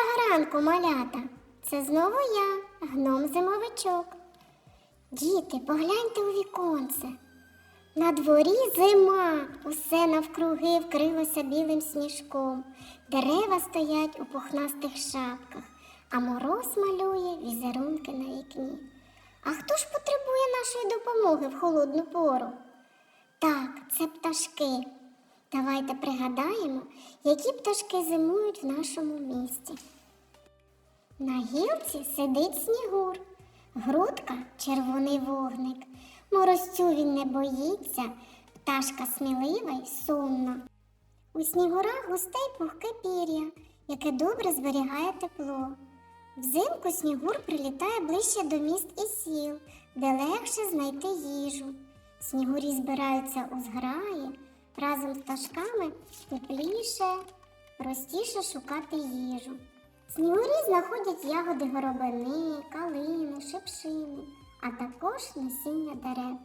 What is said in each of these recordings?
Доброго малята! Це знову я, гном зимовичок. Діти, погляньте у віконце. На дворі зима, усе навкруги вкрилося білим сніжком. Дерева стоять у пухнастих шапках, а мороз малює візерунки на вікні. А хто ж потребує нашої допомоги в холодну пору? Так, це пташки. Давайте пригадаємо, які пташки зимують в нашому місті. На гілці сидить снігур, грудка червоний вогник. Морозцю він не боїться, пташка смілива й сумна. У снігура густе й пухке пір'я, яке добре зберігає тепло. Взимку снігур прилітає ближче до міст і сіл, де легше знайти їжу. Снігурі збираються у зграї, разом з пташками тепліше, простіше шукати їжу. Снігурі знаходять ягоди горобини, калини, шипшини, а також насіння дерев.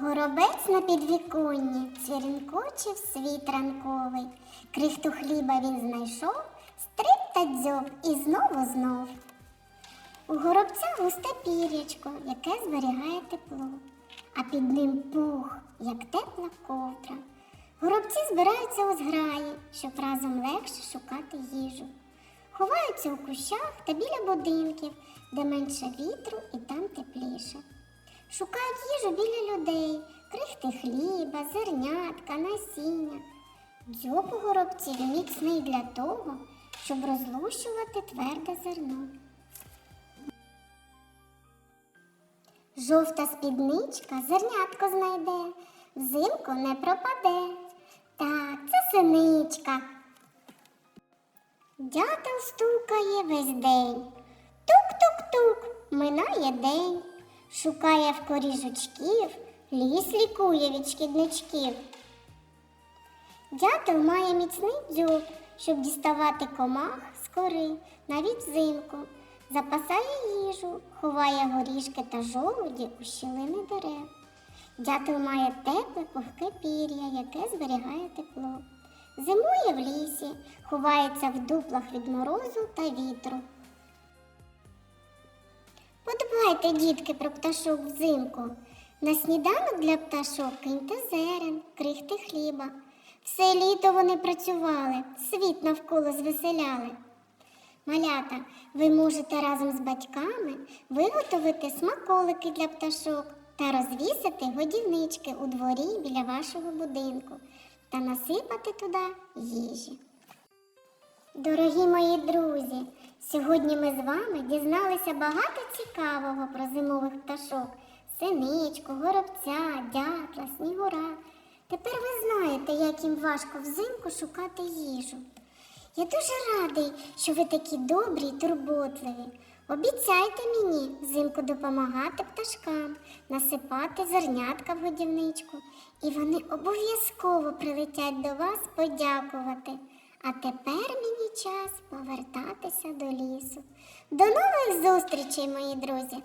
Горобець на підвіконні цвірінкочив світ ранковий. Крихту хліба він знайшов, стриб та дзьоб і знову знов. У горобця густе пір'ячко, яке зберігає тепло, а під ним пух, як тепла ковдра. Горобці збираються у зграї, щоб разом легше шукати їжу. Ховаються у кущах та біля будинків, де менше вітру і там тепліше. Шукають їжу біля людей, крихти хліба, зернятка, насіння. Дзьоб у горобців міцний для того, щоб розлущувати тверде зерно. Жовта спідничка зернятко знайде, взимку не пропаде. Так, це синичка. Дятел стукає весь день. Тук-тук-тук, минає день. Шукає в корі жучків, ліс лікує від шкідничків. Дятел має міцний дзьоб, щоб діставати комах з кори, навіть взимку. Запасає їжу, ховає горішки та жолуді у щілини дерев. Дятел має тепле пухке пір'я, яке зберігає тепло. Зимує в лісі, ховається в дуплах від морозу та вітру. Подбайте, дітки, про пташок взимку. На сніданок для пташок киньте зерен, крихти хліба. Все літо вони працювали, світ навколо звеселяли. Малята, ви можете разом з батьками виготовити смаколики для пташок та розвісити годівнички у дворі біля вашого будинку та насипати туди їжі. Дорогі мої друзі, сьогодні ми з вами дізналися багато цікавого про зимових пташок: синичку, горобця, дятла, снігура. Тепер ви знаєте, як їм важко взимку шукати їжу. Я дуже радий, що ви такі добрі й турботливі. Обіцяйте мені взимку допомагати пташкам, насипати зернятка в годівничку, і вони обов'язково прилетять до вас подякувати. А тепер мені час повертатися до лісу. До нових зустрічей, мої друзі!